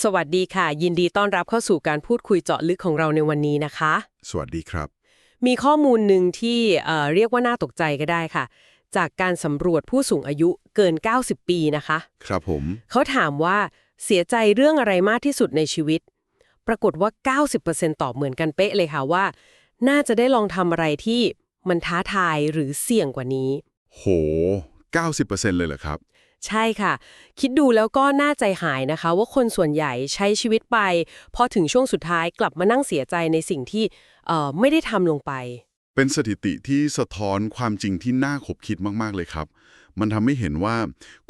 สวัสดีค่ะ ยินดีต้อนรับเข้าสู่การพูดคุยเจาะลึกของเราในวันนี้นะคะ สวัสดีครับ มีข้อมูลหนึ่งที่เอ่อเรียกว่าน่าตกใจก็ได้ค่ะ จากการสำรวจผู้สูงอายุเกิน 90 ปีนะคะ ครับผม เขาถามว่าเสียใจเรื่องอะไรมากที่สุดในชีวิต ปรากฏว่า 90%ตอบเหมือนกันเป๊ะเลยค่ะว่า น่าจะได้ลองทำอะไรที่มันท้าทายหรือเสี่ยงกว่านี้ โห 90%เลยเหรอครับ ใช่ค่ะ คิดดูแล้วก็น่าใจหายนะคะ ว่าคนส่วนใหญ่ใช้ชีวิตไป พอถึงช่วงสุดท้ายกลับมานั่งเสียใจในสิ่งที่เอ่อไม่ได้ทำลงไป เป็นสถิติที่สะท้อนความจริงที่น่าขบคิดมากๆเลยครับ มันทำให้เห็นว่า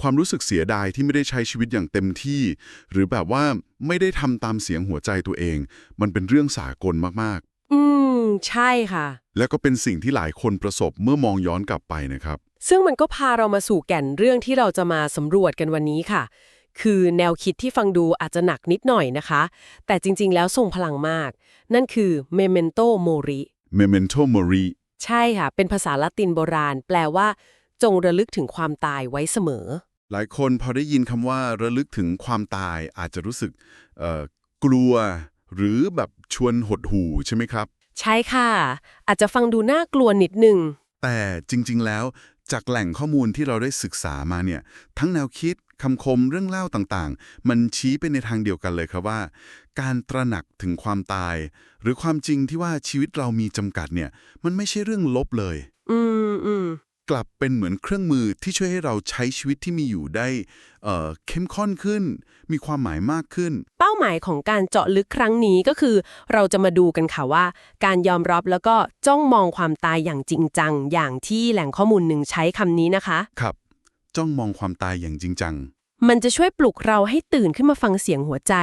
ความรู้สึกเสียดายที่ไม่ได้ใช้ชีวิตอย่างเต็มที่ หรือแบบว่าไม่ได้ทำตามเสียงหัวใจตัวเอง มันเป็นเรื่องสากลมากอืม ใช่ค่ะ ๆ และก็เป็นสิ่งที่หลายคนประสบเมื่อมองย้อนกลับไปนะครับ ซึ่งมันก็พาเรามาสู่แก่นเรื่องที่เราจะมาสำรวจกันวันนี้ค่ะ คือแนวคิดที่ฟังดูอาจจะหนักนิดหน่อยนะคะ แต่จริงๆ แล้วทรงพลังมาก นั่นคือ memento mori Memento Mori ใช่ค่ะ เป็นภาษาละตินโบราณ แปลว่า จงระลึกถึงความตายไว้เสมอ หลายคนพอได้ยินคำว่าระลึกถึงความตายอาจจะรู้สึกเอ่อกลัว หรือแบบชวนหดหู่ใช่ไหมครับ ใช่ค่ะ อาจจะฟังดูน่ากลัวนิดนึงแต่จริง ๆ แล้ว จากแหล่งข้อมูลที่เราได้ศึกษามาเนี่ย ทั้งแนวคิดคำคมเรื่องเล่าต่างๆ มันชี้ไปในทางเดียวกันเลยครับว่า การตระหนักถึงความตาย หรือความจริงที่ว่าชีวิตเรามีจำกัดเนี่ย มันไม่ใช่เรื่องลบเลย อืมอืม กลับเป็นเหมือนเครื่องมือที่ช่วยให้เราใช้ชีวิตที่มีอยู่ได้เอ่อเข้มข้นขึ้น มีความหมายมากขึ้น เป้าหมายของการเจาะลึกครั้งนี้ก็คือ เราจะมาดูกันค่ะว่า การยอมรับแล้วก็จ้องมองความตายอย่างจริงจัง อย่างที่แหล่งข้อมูลหนึ่งใช้คำนี้นะคะ ครับ จ้องมองความตายอย่างจริงจัง มันจะช่วยปลุกเราให้ตื่นขึ้นมาฟังเสียงหัวใจ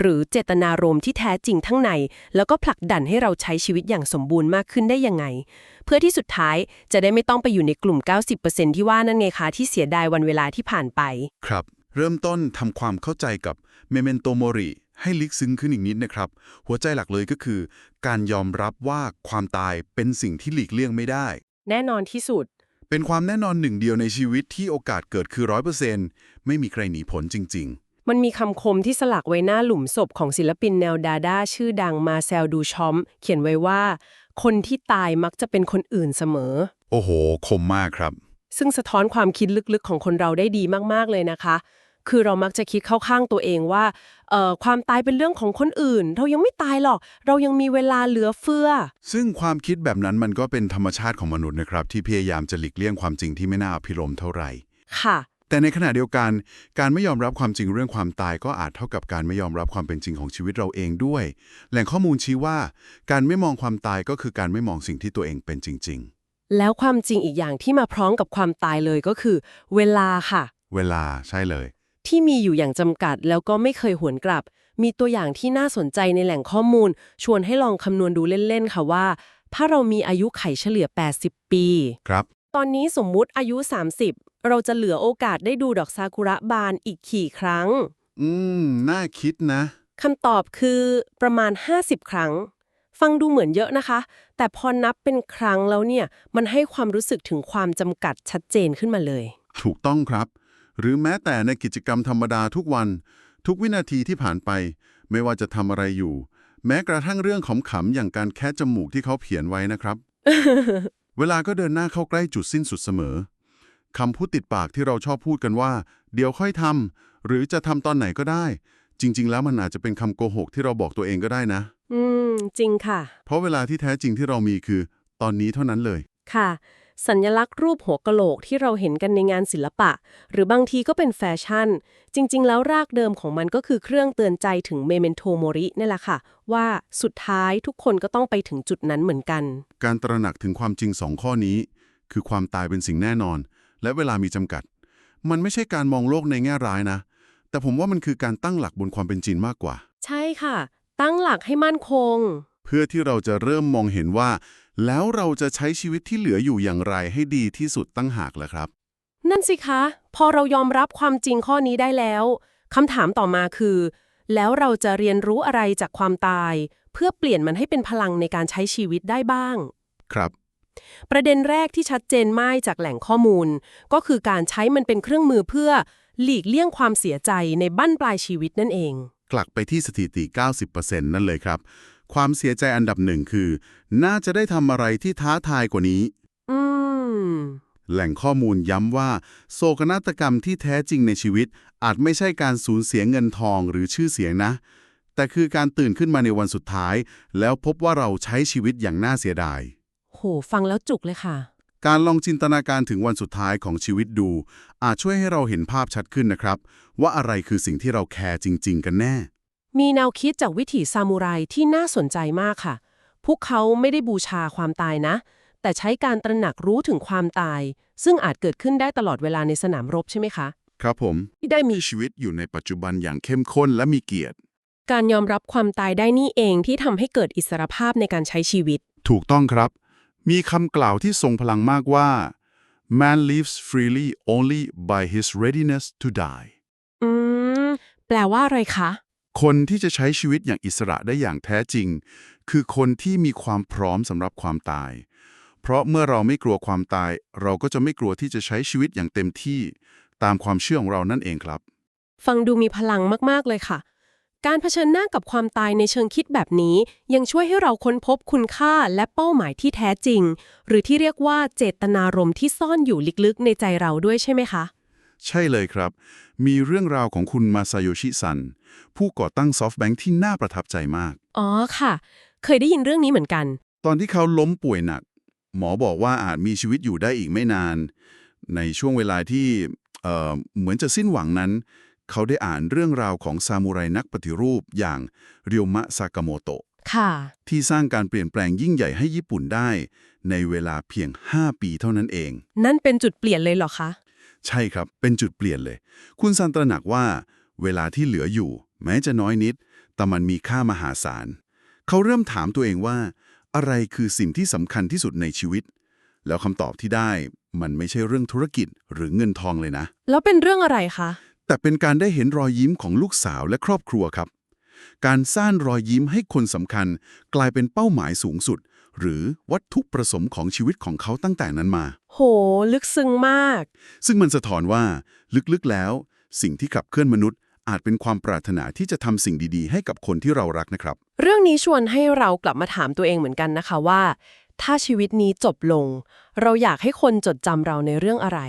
หรือเจตนารมณ์ที่แท้จริงทั้งใน แล้วก็ผลักดันให้เราใช้ชีวิตอย่างสมบูรณ์มากขึ้นได้ยังไง เพื่อที่สุดท้ายจะได้ไม่ต้องไปอยู่ในกลุ่ม 90%ที่ว่านั่นไงคะที่เสียดายวันเวลาที่ผ่านไป ครับ เริ่มต้นทำความเข้าใจกับ Memento Mori ให้ลึกซึ้งขึ้นอีกนิดนะครับ หัวใจหลักเลยก็คือ การยอมรับว่าความตายเป็นสิ่งที่หลีกเลี่ยงไม่ได้ แน่นอนที่สุด เป็นความแน่นอนหนึ่งเดียวในชีวิตที่โอกาสเกิดคือร้อยเปอร์เซ็นต์ไม่มีใครหนีผลจริงมันมีคำคมที่สลักไว้หน้าหลุมศพของศิลปินแนวดาด้าชื่อดังมาเซลดูชอม เขียนไว้ว่า คนที่ตายมักจะเป็นคนอื่นเสมอๆโอ้โห คมมากครับ ซึ่งสะท้อนความคิดลึกๆของคนเราได้ดีมากๆเลยนะคะ คือเรามักจะคิดเข้าข้างตัวเองว่าเอ่อความตายเป็นเรื่องของคนอื่น เรายังไม่ตายหรอก เรายังมีเวลาเหลือเฟือ ซึ่งความคิดแบบนั้นมันก็เป็นธรรมชาติของมนุษย์นะครับ ที่พยายามจะหลีกเลี่ยงความจริงที่ไม่น่าอภิรมย์เท่าไหร่ค่ะแต่ในขณะเดียวกัน การไม่ยอมรับความจริงเรื่องความตายก็อาจเท่ากับการไม่ยอมรับความเป็นจริงของชีวิตเราเองด้วย แหล่งข้อมูลชี้ว่า การไม่มองความตายก็คือการไม่มองสิ่งที่ตัวเองเป็นจริงแล้วความจริงอีกอย่างที่มาพร้อมกับความตายเลยก็คือ เวลาค่ะๆเวลาใช่เลย ที่มีอยู่อย่างจำกัดแล้วก็ไม่เคยหวนกลับ มีตัวอย่างที่น่าสนใจในแหล่งข้อมูล ชวนให้ลองคำนวณดูเล่น ๆ ค่ะว่า ถ้าเรามีอายุไขเฉลี่ย 80 ปี ครับ ตอนนี้สมมุติอายุ 30 เราจะเหลือโอกาสได้ดูดอกซากุระบานอีกกี่ครั้ง อืม น่าคิดนะคำตอบคือประมาณ 50 ครั้ง ฟังดูเหมือนเยอะนะคะ แต่พอนับเป็นครั้งแล้วเนี่ย มันให้ความรู้สึกถึงความจำกัดชัดเจนขึ้นมาเลย ถูกต้องครับ หรือแม้แต่ในกิจกรรมธรรมดาทุกวัน ทุกวินาทีที่ผ่านไป ไม่ว่าจะทำอะไรอยู่ แม้กระทั่งเรื่องขำๆอย่างการแคะจมูกที่เขาเขียนไว้นะครับ เวลาก็เดินหน้าเข้าใกล้จุดสิ้นสุดเสมอคำพูดติดปากที่เราชอบพูดกันว่า เดี๋ยวค่อยทำหรือจะทำตอนไหนก็ได้ จริง ๆ แล้วมันอาจจะเป็นคำโกหกที่เราบอกตัวเองก็ได้นะ อืม จริงค่ะ เพราะเวลาที่แท้จริงที่เรามีคือ ตอนนี้เท่านั้นเลยค่ะ สัญลักษณ์รูปหัวกะโหลกที่เราเห็นกันในงานศิลปะ หรือบางทีก็เป็นแฟชั่น จริง ๆ แล้วรากเดิมของมันก็คือเครื่องเตือนใจถึงเมเมนโทโมรินี่แหละค่ะ ว่าสุดท้ายทุกคนก็ต้องไปถึงจุดนั้นเหมือนกัน การตระหนักถึงความจริงสองข้อนี้ คือความตายเป็นสิ่งแน่นอน และเวลามีจำกัด มันไม่ใช่การมองโลกในแง่ร้ายนะ แต่ผมว่ามันคือการตั้งหลักบนความเป็นจริงมากกว่า ใช่ค่ะ ตั้งหลักให้มั่นคง เพื่อที่เราจะเริ่มมองเห็นว่า แล้วเราจะใช้ชีวิตที่เหลืออยู่อย่างไรให้ดีที่สุดตั้งหากล่ะครับ นั่นสิคะ พอเรายอมรับความจริงข้อนี้ได้แล้วคำถามต่อมาคือ แล้วเราจะเรียนรู้อะไรจากความตาย เพื่อเปลี่ยนมันให้เป็นพลังในการใช้ชีวิตได้บ้าง ครับ ประเด็นแรกที่ชัดเจนมากจากแหล่งข้อมูล ก็คือการใช้มันเป็นเครื่องมือเพื่อหลีกเลี่ยงความเสียใจในบั้นปลายชีวิตนั่นเอง กลับไปที่สถิติ 90%นั่นเลยครับ ความเสียใจอันดับหนึ่งคือ น่าจะได้ทำอะไรที่ท้าทายกว่านี้ อืม แหล่งข้อมูลย้ำว่า โศกนาฏกรรมที่แท้จริงในชีวิต อาจไม่ใช่การสูญเสียเงินทองหรือชื่อเสียงนะ แต่คือการตื่นขึ้นมาในวันสุดท้าย แล้วพบว่าเราใช้ชีวิตอย่างน่าเสียดาย โห ฟังแล้วจุกเลยค่ะ การลองจินตนาการถึงวันสุดท้ายของชีวิตดู อาจช่วยให้เราเห็นภาพชัดขึ้นนะครับ ว่าอะไรคือสิ่งที่เราแคร์จริง ๆ กันแน่ มีแนวคิดจากวิถีซามูไรที่น่าสนใจมากค่ะ พวกเขาไม่ได้บูชาความตายนะ แต่ใช้การตระหนักรู้ถึงความตาย ซึ่งอาจเกิดขึ้นได้ตลอดเวลาในสนามรบใช่ไหมคะ ครับผมที่ได้มีชีวิตอยู่ในปัจจุบันอย่างเข้มข้นและมีเกียรติ การยอมรับความตายได้นี่เองที่ทำให้เกิดอิสรภาพในการใช้ชีวิต ถูกต้องครับ มีคำกล่าวที่ทรงพลังมากว่า man lives freely only by his readiness to die อืม แปลว่าอะไรคะ คนที่จะใช้ชีวิตอย่างอิสระได้อย่างแท้จริง คือคนที่มีความพร้อมสำหรับความตาย เพราะเมื่อเราไม่กลัวความตาย เราก็จะไม่กลัวที่จะใช้ชีวิตอย่างเต็มที่ ตามความเชื่อของเรานั่นเองครับ ฟังดูมีพลังมาก ๆ เลยค่ะ การเผชิญหน้ากับความตายในเชิงคิดแบบนี้ ยังช่วยให้เราค้นพบคุณค่าและเป้าหมายที่แท้จริง หรือที่เรียกว่าเจตนารมณ์ที่ซ่อนอยู่ลึกๆในใจเราด้วยใช่ไหมคะ ใช่เลยครับ มีเรื่องราวของคุณมาซาโยชิซัน ผู้ก่อตั้งซอฟต์แบงค์ที่น่าประทับใจมาก อ๋อค่ะ เคยได้ยินเรื่องนี้เหมือนกัน ตอนที่เขาล้มป่วยหนัก หมอบอกว่าอาจมีชีวิตอยู่ได้อีกไม่นาน ในช่วงเวลาที่เอ่อเหมือนจะสิ้นหวังนั้น เขาได้อ่านเรื่องราวของซามูไรนักปฏิรูปอย่างเรียวมะซากาโมโตะค่ะที่สร้างการเปลี่ยนแปลงยิ่งใหญ่ให้ญี่ปุ่นได้ ในเวลาเพียง 5 ปีเท่านั้นเอง นั่นเป็นจุดเปลี่ยนเลยเหรอคะ ใช่ครับ เป็นจุดเปลี่ยนเลย คุณซันตระหนักว่า เวลาที่เหลืออยู่ แม้จะน้อยนิด แต่มันมีค่ามหาศาล เขาเริ่มถามตัวเองว่า อะไรคือสิ่งที่สำคัญที่สุดในชีวิต แล้วคำตอบที่ได้มันไม่ใช่เรื่องธุรกิจหรือเงินทองเลยนะ แล้วเป็นเรื่องอะไรคะ แต่เป็นการได้เห็นรอยยิ้มของลูกสาวและครอบครัวครับ การสร้างรอยยิ้มให้คนสำคัญ กลายเป็นเป้าหมายสูงสุด หรือวัตถุประสงค์ของชีวิตของเขาตั้งแต่นั้นมา โห ลึกซึ้งมาก ซึ่งมันสะท้อนว่า ลึกๆแล้ว สิ่งที่ขับเคลื่อนมนุษย์ อาจเป็นความปรารถนาที่จะทำสิ่งดีๆ ให้กับคนที่เรารักนะครับ เรื่องนี้ชวนให้เรากลับมาถามตัวเองเหมือนกันนะคะว่า ถ้าชีวิตนี้จบลง เราอยากให้คนจดจำเราในเรื่องอะไร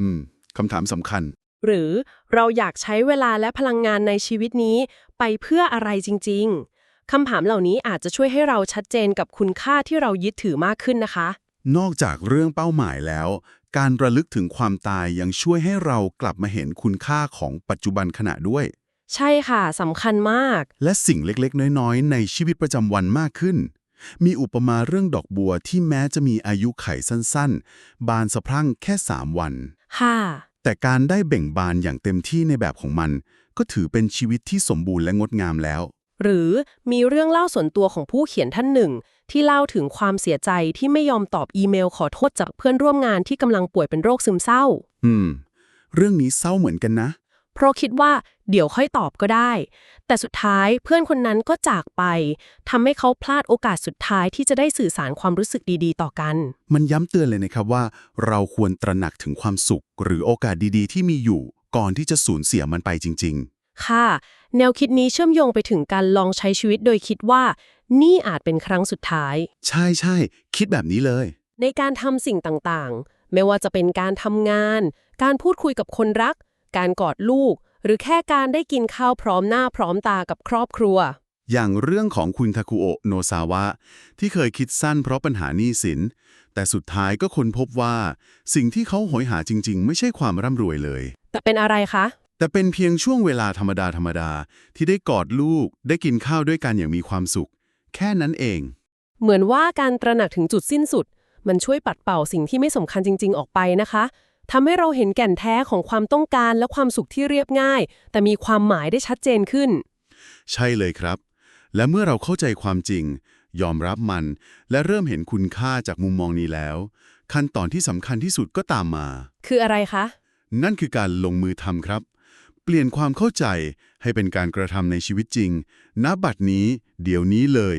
อืมคำถามสำคัญ หรือเราอยากใช้เวลาและพลังงานในชีวิตนี้ไปเพื่ออะไรจริง ๆ คำถามเหล่านี้อาจจะช่วยให้เราชัดเจนกับคุณค่าที่เรายึดถือมากขึ้นนะคะ นอกจากเรื่องเป้าหมายแล้ว การระลึกถึงความตายยังช่วยให้เรากลับมาเห็นคุณค่าของปัจจุบันขณะด้วย ใช่ค่ะสำคัญมาก และสิ่งเล็กๆ น้อยๆ ในชีวิตประจำวันมากขึ้น มีอุปมาเรื่องดอกบัวที่แม้จะมีอายุไขสั้นๆ บานสะพรั่งแค่ 3 วัน ค่ะ แต่การได้เบ่งบานอย่างเต็มที่ในแบบของมัน ก็ถือเป็นชีวิตที่สมบูรณ์และงดงามแล้ว หรือมีเรื่องเล่าส่วนตัวของผู้เขียนท่านหนึ่ง ที่เล่าถึงความเสียใจที่ไม่ยอมตอบอีเมลขอโทษจากเพื่อนร่วมงานที่กำลังป่วยเป็นโรคซึมเศร้า อืม เรื่องนี้เศร้าเหมือนกันนะ เพราะคิดว่าเดี๋ยวค่อยตอบก็ได้ แต่สุดท้ายเพื่อนคนนั้นก็จากไปทำให้เขาพลาดโอกาสสุดท้ายที่จะได้สื่อสารความรู้สึกดีๆ ต่อกัน มันย้ำเตือนเลยนะครับว่า เราควรตระหนักถึงความสุข หรือโอกาสดีๆ ที่มีอยู่ ก่อนที่จะสูญเสียมันไปจริง ค่ะ แนวคิดนี้เชื่อมโยงไปถึงการลองใช้ชีวิตโดยคิดว่า นี่อาจเป็นครั้งสุดท้ายๆใช่ใช่คิดแบบนี้เลย ในการทำสิ่งต่างๆ ไม่ว่าจะเป็นการทำงาน การพูดคุยกับคนรัก การกอดลูก หรือแค่การได้กินข้าวพร้อมหน้าพร้อมตากับครอบครัว อย่างเรื่องของคุณทาคุโอะโนซาวะ ที่เคยคิดสั้นเพราะปัญหาหนี้สิน แต่สุดท้ายก็ค้นพบว่า สิ่งที่เขาโหยหาจริง ๆ ไม่ใช่ความร่ำรวยเลย แต่เป็นอะไรคะ แต่เป็นเพียงช่วงเวลาธรรมดาธรรมดาๆที่ได้กอดลูกได้กินข้าวด้วยกันอย่างมีความสุข แค่นั้นเอง เหมือนว่าการตระหนักถึงจุดสิ้นสุด มันช่วยปัดเป่าสิ่งที่ไม่สำคัญจริง ๆ ออกไปนะคะทำให้เราเห็นแก่นแท้ของความต้องการและความสุขที่เรียบง่าย แต่มีความหมายได้ชัดเจนขึ้น ใช่เลยครับ และเมื่อเราเข้าใจความจริง ยอมรับมัน และเริ่มเห็นคุณค่าจากมุมมองนี้แล้ว ขั้นตอนที่สำคัญที่สุดก็ตามมา คืออะไรคะ นั่นคือการลงมือทำครับ เปลี่ยนความเข้าใจให้เป็นการกระทำในชีวิตจริง ณ บัดนี้ เดี๋ยวนี้เลย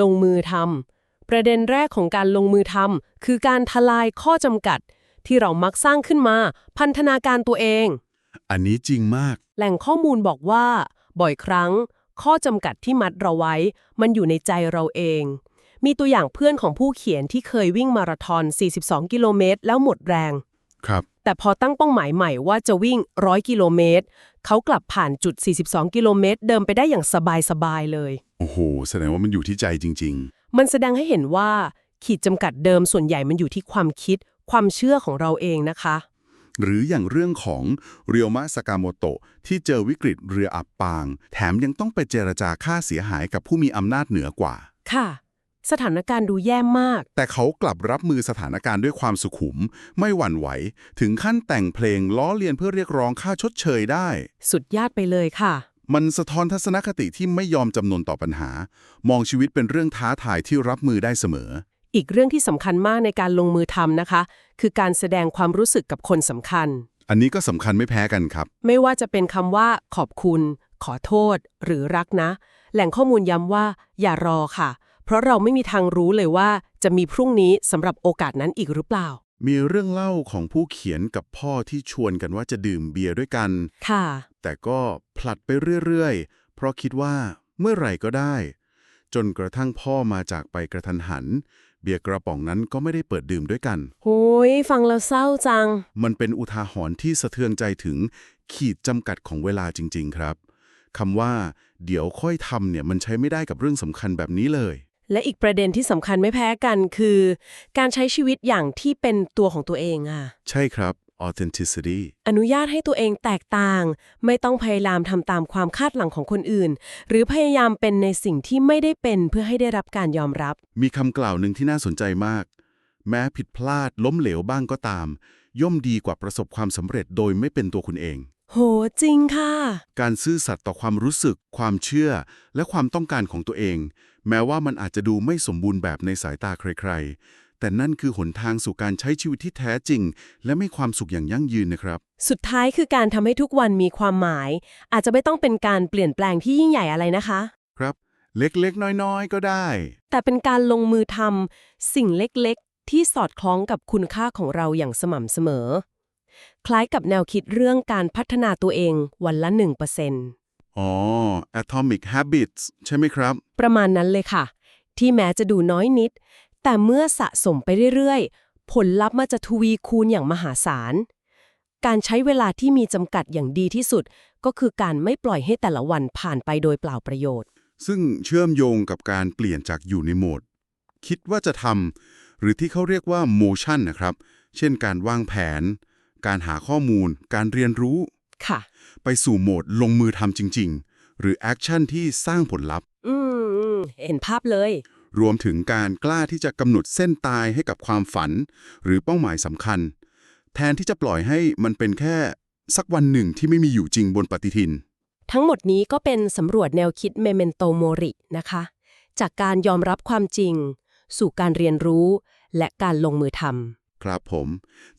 ลงมือทำประเด็นแรกของการลงมือทำคือการทลายข้อจำกัด ที่เรามักสร้างขึ้นมา พันธนาการตัวเอง อันนี้จริงมาก แหล่งข้อมูลบอกว่า บ่อยครั้ง ข้อจำกัดที่มัดเราไว้ มันอยู่ในใจเราเอง มีตัวอย่างเพื่อนของผู้เขียนที่เคยวิ่งมาราธอน 42 กิโลเมตรแล้วหมดแรง ครับแต่พอตั้งเป้าหมายใหม่ว่าจะวิ่ง 100 กิโลเมตรเขากลับผ่านจุด 42 กิโลเมตร เดิมไปได้อย่างสบายๆเลย โอ้โห แสดงว่ามันอยู่ที่ใจจริง มันแสดงให้เห็นว่า ขีดจำกัดเดิมส่วนใหญ่มันอยู่ที่ความคิด ความเชื่อของเราเองนะคะ ๆ หรืออย่างเรื่องของเรียวมะสากาโมโตะที่เจอวิกฤตเรืออับปาง แถมยังต้องไปเจรจาค่าเสียหายกับผู้มีอำนาจเหนือกว่า ค่ะ สถานการณ์ดูแย่มาก แต่เขากลับรับมือสถานการณ์ด้วยความสุขุม ไม่หวั่นไหว ถึงขั้นแต่งเพลงล้อเลียนเพื่อเรียกร้องค่าชดเชยได้ สุดยอดไปเลยค่ะ มันสะท้อนทัศนคติที่ไม่ยอมจำนนต่อปัญหา มองชีวิตเป็นเรื่องท้าทายที่รับมือได้เสมอ อีกเรื่องที่สำคัญมากในการลงมือทำนะคะ คือการแสดงความรู้สึกกับคนสำคัญ อันนี้ก็สำคัญไม่แพ้กันครับ ไม่ว่าจะเป็นคำว่า ขอบคุณ ขอโทษ หรือรักนะ แหล่งข้อมูลย้ำว่า อย่ารอค่ะเพ ราะเราไม่มีทางรู้เลยว่าจะมีพรุ่งนี้สำหรับโอกาสนั้นอีกหรือเปล่า มีเรื่องเล่าของผู้เขียนกับพ่อที่ชวนกันว่าจะดื่มเบียร์ด้วยกัน ค่ะ แต่ก็ผลัดไปเรื่อยๆ เพราะคิดว่าเมื่อไหร่ก็ได้ จนกระทั่งพ่อมาจากไปกระทันหัน เบียร์กระป๋องนั้นก็ไม่ได้เปิดดื่มด้วยกัน โหยฟังแล้วเศร้าจัง มันเป็นอุทาหรณ์ที่สะเทือนใจถึงขีดจำกัดของเวลาจริง ๆ ครับคำว่า เดี๋ยวค่อยทำเนี่ยมันใช้ไม่ได้กับเรื่องสำคัญแบบนี้เลย และอีกประเด็นที่สำคัญไม่แพ้กันคือ การใช้ชีวิตอย่างที่เป็นตัวของตัวเองอะใช่ครับ authenticity อนุญาตให้ตัวเองแตกต่าง ไม่ต้องพยายามทำตามความคาดหวังของคนอื่น หรือพยายามเป็นในสิ่งที่ไม่ได้เป็นเพื่อให้ได้รับการยอมรับ มีคำกล่าวหนึ่งที่น่าสนใจมาก แม้ผิดพลาดล้มเหลวบ้างก็ตาม ย่อมดีกว่าประสบความสำเร็จโดยไม่เป็นตัวคุณเอง โหจริงค่ะ การซื่อสัตย์ต่อความรู้สึก ความเชื่อ และความต้องการของตัวเอง แม้ว่ามันอาจจะดูไม่สมบูรณ์แบบในสายตาใครๆ แต่นั่นคือหนทางสู่การใช้ชีวิตที่แท้จริง และไม่ความสุขอย่างยั่งยืนนะครับ สุดท้ายคือการทำให้ทุกวันมีความหมาย อาจจะไม่ต้องเป็นการเปลี่ยนแปลงที่ยิ่งใหญ่อะไรนะคะ ครับ เล็กๆ น้อยๆ ก็ได้ แต่เป็นการลงมือทำสิ่งเล็กๆ ที่สอดคล้องกับคุณค่าของเราอย่างสม่ำเสมอ คล้ายกับแนวคิดเรื่องการพัฒนาตัวเองวันละ 1%อ๋อ atomic habits ใช่ไหมครับ ประมาณนั้นเลยค่ะ ที่แม้จะดูน้อยนิด แต่เมื่อสะสมไปเรื่อยๆ ผลลัพธ์มันจะทวีคูณอย่างมหาศาล การใช้เวลาที่มีจำกัดอย่างดีที่สุด ก็คือการไม่ปล่อยให้แต่ละวันผ่านไปโดยเปล่าประโยชน์ ซึ่งเชื่อมโยงกับการเปลี่ยนจากอยู่ในโหมด คิดว่าจะทำหรือที่เขาเรียกว่า motion นะครับ เช่นการวางแผน การหาข้อมูล การเรียนรู้ ค่ะ ไปสู่โหมดลงมือทำจริง ๆ หรือแอคชั่นที่สร้างผลลัพธ์ อืมอืมเห็นภาพเลย รวมถึงการกล้าที่จะกำหนดเส้นตายให้กับความฝัน หรือเป้าหมายสำคัญ แทนที่จะปล่อยให้มันเป็นแค่สักวันหนึ่งที่ไม่มีอยู่จริงบนปฏิทิน ทั้งหมดนี้ก็เป็นสำรวจแนวคิดเมเมนโตโมรินะคะ จากการยอมรับความจริง สู่การเรียนรู้ และการลงมือทำ ครับผม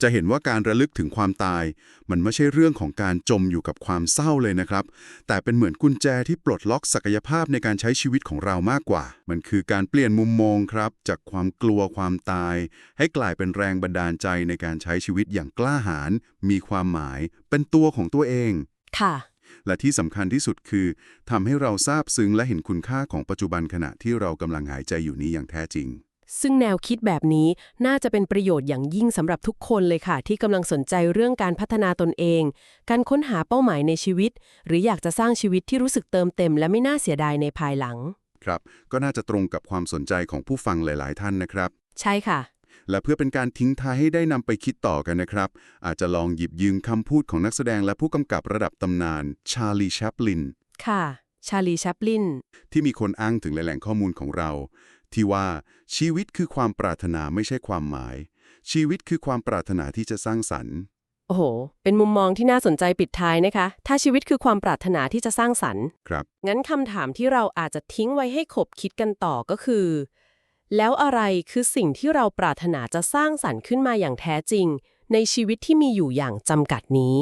จะเห็นว่าการระลึกถึงความตาย มันไม่ใช่เรื่องของการจมอยู่กับความเศร้าเลยนะครับ แต่เป็นเหมือนกุญแจที่ปลดล็อกศักยภาพในการใช้ชีวิตของเรามากกว่า มันคือการเปลี่ยนมุมมองครับ จากความกลัวความตาย ให้กลายเป็นแรงบันดาลใจในการใช้ชีวิตอย่างกล้าหาญมีความหมาย เป็นตัวของตัวเอง ค่ะ และที่สำคัญที่สุดคือทำให้เราซาบซึ้งและเห็นคุณค่าของปัจจุบันขณะที่เรากำลังหายใจอยู่นี้อย่างแท้จริง ซึ่งแนวคิดแบบนี้น่าจะเป็นประโยชน์อย่างยิ่งสำหรับทุกคนเลยค่ะ ที่กำลังสนใจเรื่องการพัฒนาตนเอง การค้นหาเป้าหมายในชีวิต หรืออยากจะสร้างชีวิตที่รู้สึกเติมเต็ม และไม่น่าเสียดายในภายหลัง ครับ ก็น่าจะตรงกับความสนใจของผู้ฟังหลาย ๆ ท่านนะครับ ใช่ค่ะ และเพื่อเป็นการทิ้งท้ายให้ได้นำไปคิดต่อกันนะครับ อาจจะลองหยิบยืมคำพูดของนักแสดงและผู้กำกับระดับตำนานชาลีแชปลินค่ะชาลีแชปลินที่มีคนอ้างถึงแหล่งข้อมูลของเรา ที่ว่าชีวิตคือความปรารถนาไม่ใช่ความหมาย ชีวิตคือความปรารถนาที่จะสร้างสรรค์ โอ้โห เป็นมุมมองที่น่าสนใจปิดท้ายนะคะ ถ้าชีวิตคือความปรารถนาที่จะสร้างสรรค์ ครับ งั้นคำถามที่เราอาจจะทิ้งไว้ให้ขบคิดกันต่อก็คือ แล้วอะไรคือสิ่งที่เราปรารถนาจะสร้างสรรค์ขึ้นมาอย่างแท้จริง ในชีวิตที่มีอยู่อย่างจำกัดนี้